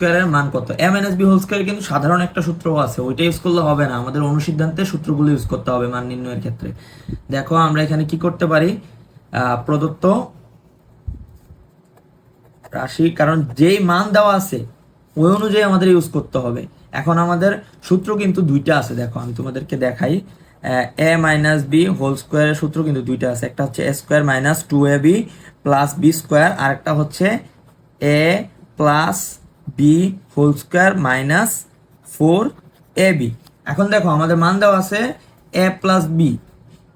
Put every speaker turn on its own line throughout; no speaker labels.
স্কোয়ারের মান কত? A minus B whole square কিন্তু সাধারণ একটা সূত্র আছে, ওইটা ইউজ করলে হবে না। আমাদের অনুসিদ্ধান্তে সূত্রগুলো ইউজ করতে হবে মান নির্ণয়ের ক্ষেত্রে। দেখো, আমরা এখানে কি করতে পারি? প্রদত্ত রাশি, কারণ যেই মান দেওয়া আছে, ওই অনুযায়ী আমাদের ইউজ করতে হবে। এখন আমাদের সূত্র কিন্তু দুইটা আছে। দেখো, আমি তোমাদেরকে দেখাই। এ মাইনাস বি হোল স্কোয়ারের সূত্র কিন্তু দুইটা আছে। একটা হচ্ছে A square minus two A B plus B square আর একটা হচ্ছে A plus B whole square minus four A B এখন দেখো, আমাদের মান দেওয়া আছে এ প্লাস বি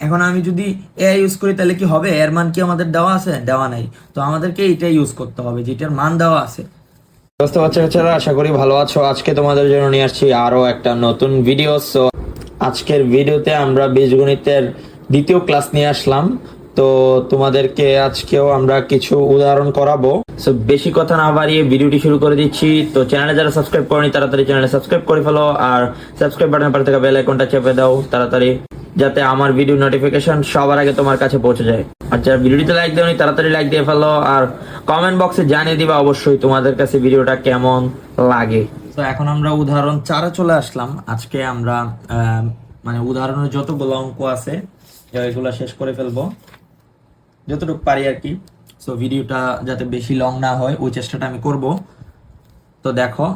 এখন আমি যদি এ ইউজ করি, তাহলে কি হবে? এর মান কি আমাদের দেওয়া আছে? দেওয়া নাই। তো আমাদেরকে এইটা ইউজ করতে হবে, যেটার মান দেওয়া আছে।
বুঝতে বাচ্চা কাচ্চারা, আশা করি ভালো আছো। আজকে তোমাদের জন্য নিয়ে আসছি আরও একটা নতুন ভিডিও সো আজকের ভিডিওতে আমরা বীজগণিতের দ্বিতীয় ক্লাস নিয়ে আসলাম। তো তোমাদেরকে আজকেও আমরা কিছু উদাহরণ করাবো। বেশি কথা না বাড়িয়ে ভিডিওটি শুরু করে দিচ্ছি। তো চ্যানেলে যারা সাবস্ক্রাইব করেনি, তাড়াতাড়ি চ্যানেলে সাবস্ক্রাইব করে ফেলো আর সাবস্ক্রাইব বাটনের পাশে থাকা বেল আইকনটা চেপে দাও তাড়াতাড়ি, যাতে আমার ভিডিও নোটিফিকেশন সবার আগে তোমার কাছে পৌঁছে যায়। আর যারা ভিডিওটিতে লাইক দেওনি তাড়াতাড়ি লাইক দিয়ে ফেলো আর কমেন্ট বক্সে জানিয়ে দিবা অবশ্যই তোমাদের কাছে ভিডিওটা কেমন লাগে।
তো এখন আমরা উদাহরণ চারে চলে আসলাম। আজকে আমরা মানে উদাহরণের যতগুলো অঙ্ক আছে, এগুলো শেষ করে ফেলব। যতটুকু পারি আর কি। সো ভিডিওটা যাতে বেশি লং না হয়, ওই চেষ্টাটা আমি করব। তো দেখো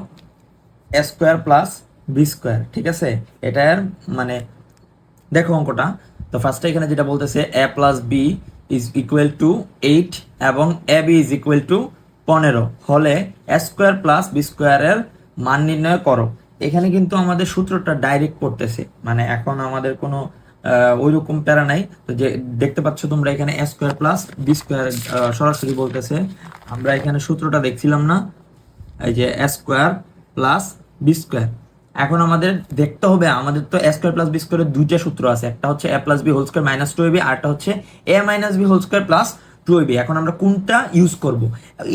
A square plus B square ঠিক আছে? এটার মানে দেখো অঙ্কটা। তো ফার্স্টে এখানে যেটা বলতেছে A plus B is equal to eight এবং A B is equal to পনেরো। হলে এ স্কোয়ার প্লাস বি স্কোয়ারের মান নির্ণয় করো। এখানে কিন্তু আমাদের সূত্রটা ডাইরেক্ট পড়তেছে। মানে এখন আমাদের কোনো ওই রকম প্যারা নাই। তো যে দেখতে পাচ্ছ তোমরা এখানে A square plus B square সরাসরি বলতেছে। আমরা এখানে সূত্রটা দেখছিলাম না। এই যে A square plus B square এখন আমাদের দেখতে হবে, আমাদের তো এ স্কোয়ার প্লাস বি স্কোয়ারের দুইটা সূত্র আছে। একটা হচ্ছে A plus B whole square minus two B আরটা হচ্ছে A minus B whole square plus two B এখন আমরা কোনটা ইউজ করব?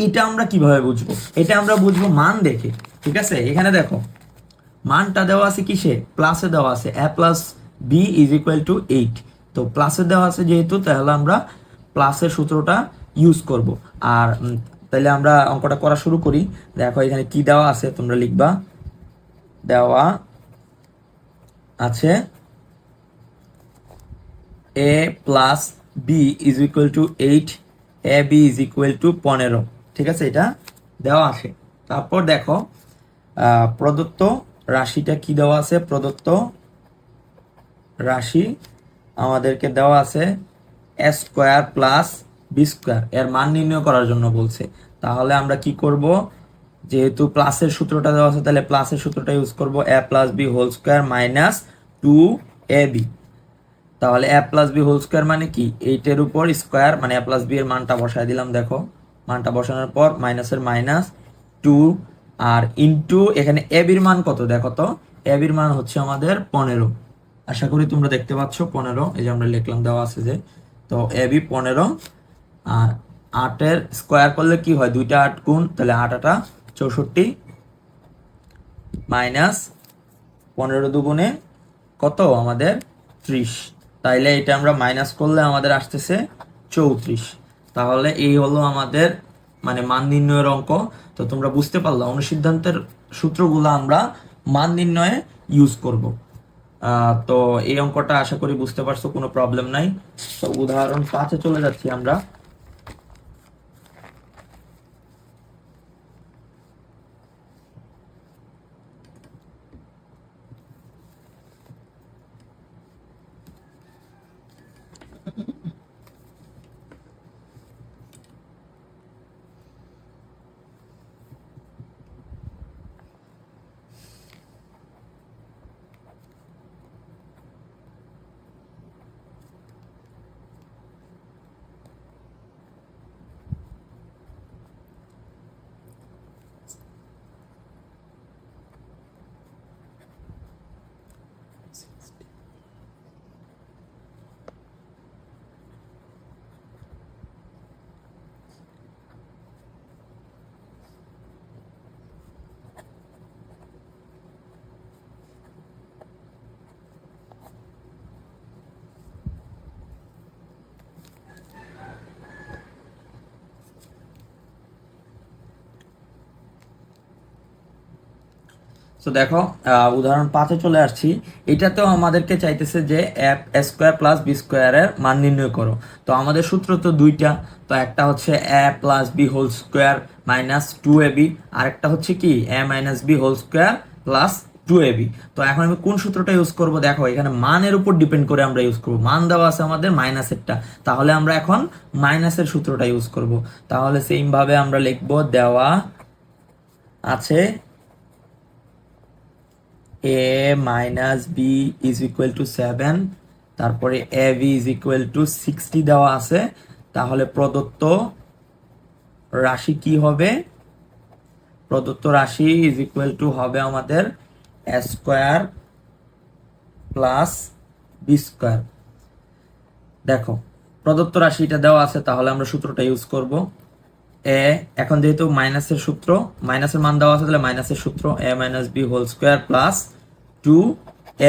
এটা আমরা কীভাবে বুঝব? এটা আমরা বুঝব মান দেখে, ঠিক আছে? এখানে দেখো, মানটা দেওয়া আছে কিসে? প্লাসে দেওয়া আছে। A plus B is equal to eight তো প্লাসে দেওয়া আছে যেহেতু, তাহলে আমরা প্লাসের সূত্রটা ইউজ করব। আর তাহলে আমরা অঙ্কটা করা শুরু করি। দেখো এখানে কি দেওয়া আছে, তোমরা লিখবা। দেওয়া আছে A plus B is equal to eight A B is equal to পনেরো। ঠিক আছে, এটা দেওয়া আছে। তারপর দেখো প্রদত্ত রাশিটা কি দেওয়া আছে? প্রদত্ত রাশি আমাদেরকে দেওয়া আছে S square plus B square. এর মান নির্ণয় করার জন্য বলছে। তাহলে আমরা কি করব? যেহেতু প্লাসের সূত্রটা দেওয়া আছে, তাহলে প্লাসের সূত্রটা ইউজ করব A plus B whole square minus two A B তাহলে A plus B whole square মানে কি? এইটের উপর স্কোয়ার মানে এ প্লাস বি এর মানটা বসায় দিলাম, দেখো। মানটা বসানোর পর মাইনাসের মাইনাস টু আর ইনটু এখানে এ বির মান কত? দেখো তো এ বির মান হচ্ছে আমাদের পনেরো। আশা করি তোমরা দেখতে পাচ্ছ পনেরো, এই যে আমরা লিখলাম, দেওয়া আছে যে। তো এ বি পনেরো, আর আটের স্কোয়ার করলে কি হয়? দুইটা আট গুণ, তাহলে আট আটা চৌষট্টি মাইনাস পনেরো দুগুণে কত? আমাদের ত্রিশ। তাইলে এটা আমরা মাইনাস করলে আমাদের আসতেছে চৌত্রিশ। তাহলে এই হলো আমাদের মানে মান নির্ণয়ের অঙ্ক। তো তোমরা বুঝতে পারলা, অনুসিদ্ধান্তের সূত্রগুলো আমরা মান নির্ণয়ে ইউজ করব। তো এই অঙ্কটা আশা করি বুঝতে পারছ, কোনো প্রবলেম নাই। তো উদাহরণ পাঁচে চলে যাচ্ছি আমরা। তো দেখো উদাহরণ পাঁচে চলে আসছি। এটাতেও আমাদেরকে চাইতেছে যে এফ স্কোয়ার প্লাস বি স্কোয়ারের মান নির্ণয় করো। তো আমাদের সূত্র তো দুইটা, তো একটা হচ্ছে A plus B whole square minus two A B আরেকটা হচ্ছে কি? A minus B whole square plus two A B তো এখন আমি কোন সূত্রটা ইউজ করব? দেখো, এখানে মানের উপর ডিপেন্ড করে আমরা ইউজ করব। মান দেওয়া আছে আমাদের মাইনাসেরটা তাহলে আমরা এখন মাইনাসের সূত্রটা ইউজ করব। তাহলে সেম ভাবে আমরা লিখব দেওয়া আছে A minus B is equal to seven তারপরে A B is equal to sixty দেওয়া আছে, তাহলে প্রদত্ত রাশি কি হবে? প্রদত্ত রাশি ইজ ইকুয়াল টু হবে আমাদের স্কোয়ার প্লাস বি স্কোয়ার দেখো, প্রদত্ত রাশিটা দেওয়া আছে, তাহলে আমরা সূত্রটা ইউজ করব। এ, এখন যেহেতু মাইনাসের সূত্র, মাইনাসের মান দেওয়া আছে, তাহলে মাইনাসের সূত্র A minus B whole square plus two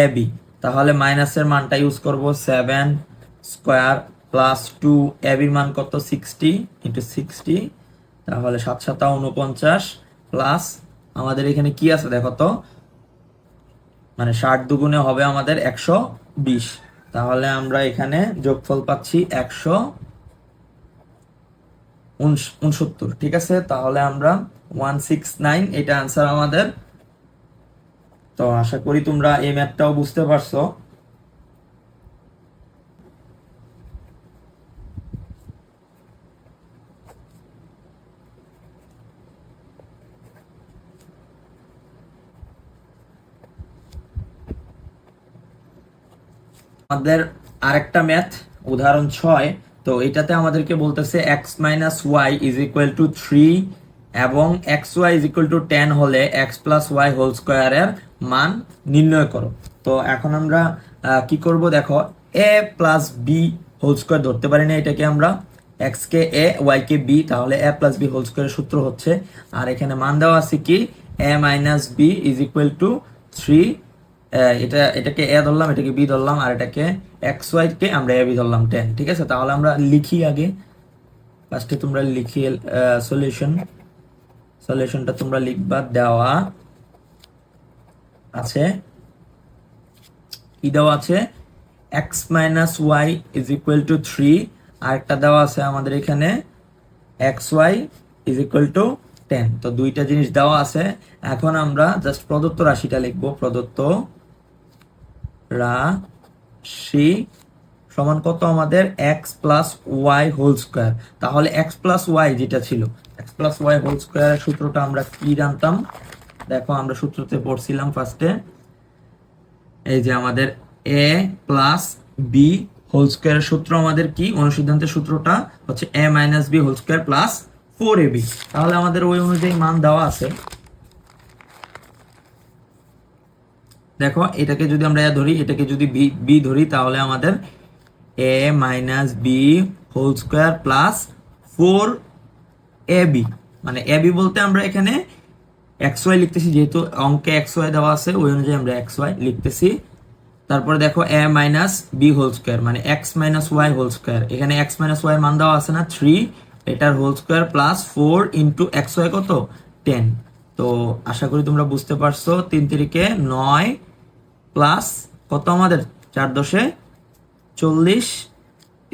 A B তাহলে মাইনাসের মানটা ইউজ করব seven square plus two A বির মান কত? সিক্সটি ইন্টু সিক্সটি তাহলে সাত সাতা উনপঞ্চাশ প্লাস আমাদের এখানে কি আছে দেখো তো? মানে ষাট দুগুণে হবে আমাদের একশো বিশ। তাহলে আমরা এখানে যোগফল পাচ্ছি একশো উনসত্তর, ঠিক আছে? তাহলে আমরা ওয়ান সিক্স নাইন এটা আনসার আমাদের। তো আশা করি তোমরা এই ম্যাথটাও বুঝতে পারছ। আমাদের আরেকটা ম্যাথ উদাহরণ ছয়। তো এটাতে আমাদেরকে বলতেছে X minus Y is equal to three এবং X Y is equal to ten হলে এক্স প্লাস ওয়াই হোল স্কোয়ারের মান নির্ণয় করো। তো এখন আমরা কি করব দেখো A plus B whole square ধরতে পারি না এটাকে আমরা। এক্স কে এ ওয়াই কে বি তাহলে এ প্লাস বি হোল স্কোয়ারের সূত্র হচ্ছে। আর এখানে মান দেওয়া আছে কি? A minus B is equal to three এটা, এটাকে এ ধরলাম, এটাকে বি ধরলাম, আর এটাকে এক্স ওয়াই কে আমরা এ বি ধরলাম, টেন, ঠিক আছে? তাহলে আমরা লিখি আগে। ফার্স্টে তোমরা লিখি সলিউশন সলিউশনটা তোমরা লিখবা, দেওয়া আছে। কি দেওয়া আছে? X minus y is equal to three. আর একটা দেওয়া আছে আমাদের এখানে। X y is equal to ten. তো দুইটা জিনিস দেওয়া আছে। এখন আমরা জাস্ট প্রদত্ত রাশিটা লিখব, প্রদত্ত রাশি সমান কত আমাদের? X plus y whole square তাহলে এক্স প্লাস ওয়াই যেটা ছিল এক্স প্লাস ওয়াই হোল স্কোয়ারের সূত্রটা আমরা কি জানতাম? দেখো, আমরা সূত্রতে পড়ছিলাম ফার্স্টে এই যে আমাদের এ প্লাস বি হোল স্কোয়ারের সূত্র আমাদের কি? অনুসিদ্ধান্তের সূত্রটা হচ্ছে a minus b whole square plus four a b তাহলে আমাদের ওই অনুযায়ী মান দেওয়া আছে। দেখো, এটাকে যদি আমরা ধরি, এটাকে যদি বি বি ধরি, তাহলে আমাদের a minus b whole square plus four a b. মানে এ বি বলতে আমরা এখানে এক্স ওয়াই লিখতেছি, যেহেতু অঙ্কে এক্স ওয়াই দেওয়া আছে, ওই অনুযায়ী আমরা এক্স ওয়াই লিখতেছি। তারপরে দেখো, a minus b whole square মানে x minus y whole square. এখানে এক্স মাইনাস ওয়াই মান দেওয়া আছে না, থ্রি। এটার whole square plus four into x y কত? টেন। তো আশা করি তোমরা বুঝতে পারছ, তিন তিরিকে নয় প্লাস কত আমাদের? চার দশে চল্লিশ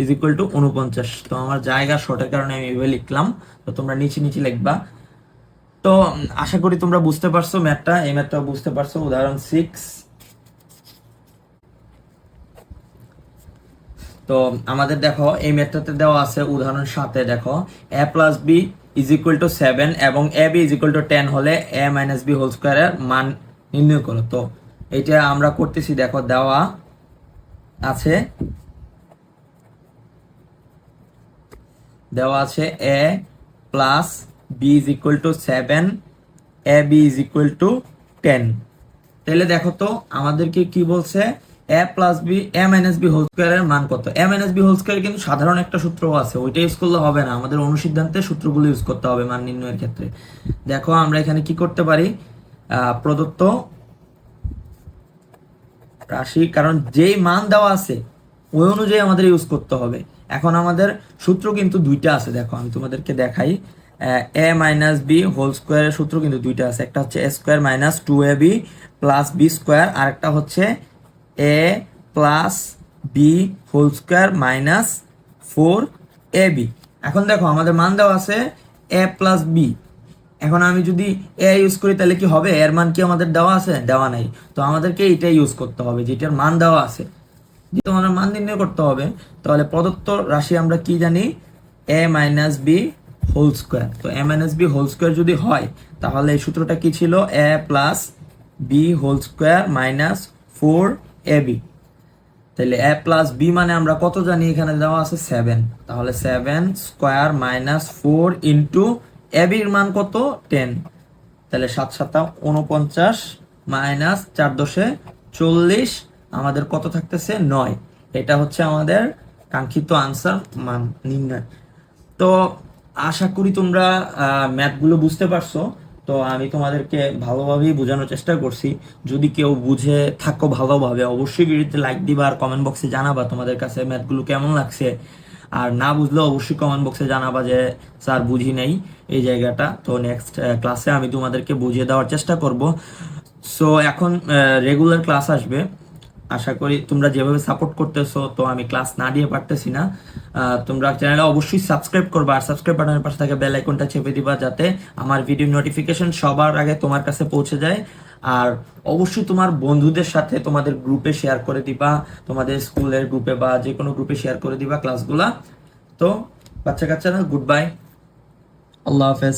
ইজ ইকুয়াল টু উনপঞ্চাশ তো আমার জায়গা শর্টের কারণে আমি এভাবে লিখলাম। তো তোমরা নিচে নিচে লিখবা। তো আশা করি তোমরা বুঝতে পারছ ম্যাথটা এই ম্যাথটা বুঝতে পারছ। উদাহরণ সিক্স তো, আমাদের দেখো, এই ম্যাথটাতে দেওয়া আছে উদাহরণ সাথে দেখো। A plus b is equal to seven এবং a b is equal to ten হলে এ মাইনাস বি হোল স্কোয়ারের মান নির্ণয় করো। তো এটা আমরা করতেছি, দেখো দেওয়া আছে। দেওয়া আছে a plus b is equal to seven a b is equal to ten তাহলে দেখো তো, আমাদেরকে কি বলছে? A plus b a minus b whole স্কোয়ারের মান কত? A minus b whole square কিন্তু সাধারণ একটা সূত্র আছে, ওইটা ইউজ করলে হবে না। আমাদের অনুসিদ্ধান্তে সূত্রগুলো ইউজ করতে হবে মান নির্ণয়ের ক্ষেত্রে। দেখো আমরা এখানে কি করতে পারি? প্রদত্ত রাশি, কারণ যেই মান দেওয়া আছে, ওই অনুযায়ী আমাদের ইউজ করতে হবে। এখন আমাদের সূত্র কিন্তু দুইটা আছে, দেখো আমি তোমাদেরকে দেখাই। এ মাইনাস বি হোল স্কোয়ারের সূত্র কিন্তু দুইটা আছে। একটা হচ্ছে a square minus two a b plus b square আর একটা হচ্ছে a plus b whole square minus four a b এখন দেখো, আমাদের মান দেওয়া আছে এ প্লাস বি এখন আমি যদি এ ইউজ করি, তাহলে কি হবে? এর মান কি আমাদের দেওয়া আছে? দেওয়া নাই। তো আমাদেরকে এটা ইউজ করতে হবে, যেটার মান দেওয়া আছে। যেহেতু আমাদের মান নির্ণয় করতে হবে, তাহলে প্রদত্ত রাশি আমরা কি জানি? A minus b whole square তো a minus b whole square যদি হয়, তাহলে এই সূত্রটা কি ছিল? A plus b whole square minus four a b তাহলে এ প্লাস বি মানে আমরা কত জানি? এখানে দেওয়া আছে সেভেন তাহলে seven square minus four into a বির মান কত? টেন তাহলে সাত সাতা উনপঞ্চাশ মাইনাস চার দশে চল্লিশ, আমাদের কত থাকতেছে? নয়। এটা হচ্ছে আমাদের কাঙ্ক্ষিত আনসার মান নির্ণয়। তো আশা করি তোমরা ম্যাথগুলো বুঝতে পারছ। তো আমি তোমাদেরকে ভালোভাবেই বোঝানোর চেষ্টা করছি। যদি কেউ বুঝে থাকো ভালোভাবে, অবশ্যই ভিডিওতে লাইক দিবা আর কমেন্ট বক্সে জানাবা তোমাদের কাছে ম্যাথগুলো কেমন লাগছে। আর না বুঝলে অবশ্যই কমেন্ট বক্সে জানাবা যে, স্যার, বুঝি নেই এই জায়গাটা। তো নেক্সট ক্লাসে আমি তোমাদেরকে বুঝিয়ে দেওয়ার চেষ্টা করব। সো এখন রেগুলার ক্লাস আসবে। আশা করি তোমরা যেভাবে সাপোর্ট করতেছো, তো আমি ক্লাস না দিয়ে পারতেছি না। তোমরা চ্যানেলে অবশ্যই সাবস্ক্রাইব করবা আর সাবস্ক্রাইব বাটনের পাশে থাকা বেল আইকনটা চেপে দিবা যাতে আমার ভিডিও নোটিফিকেশন সবার আগে তোমার কাছে পৌঁছে যায়। আর অবশ্যই তোমার বন্ধুদের সাথে তোমাদের গ্রুপে শেয়ার করে দিবা, তোমাদের স্কুলের গ্রুপে বা যে কোনো গ্রুপে শেয়ার করে দিবা ক্লাসগুলা তো বাচ্চা কাচ্চারা গুড বাই আল্লাহ হাফেজ।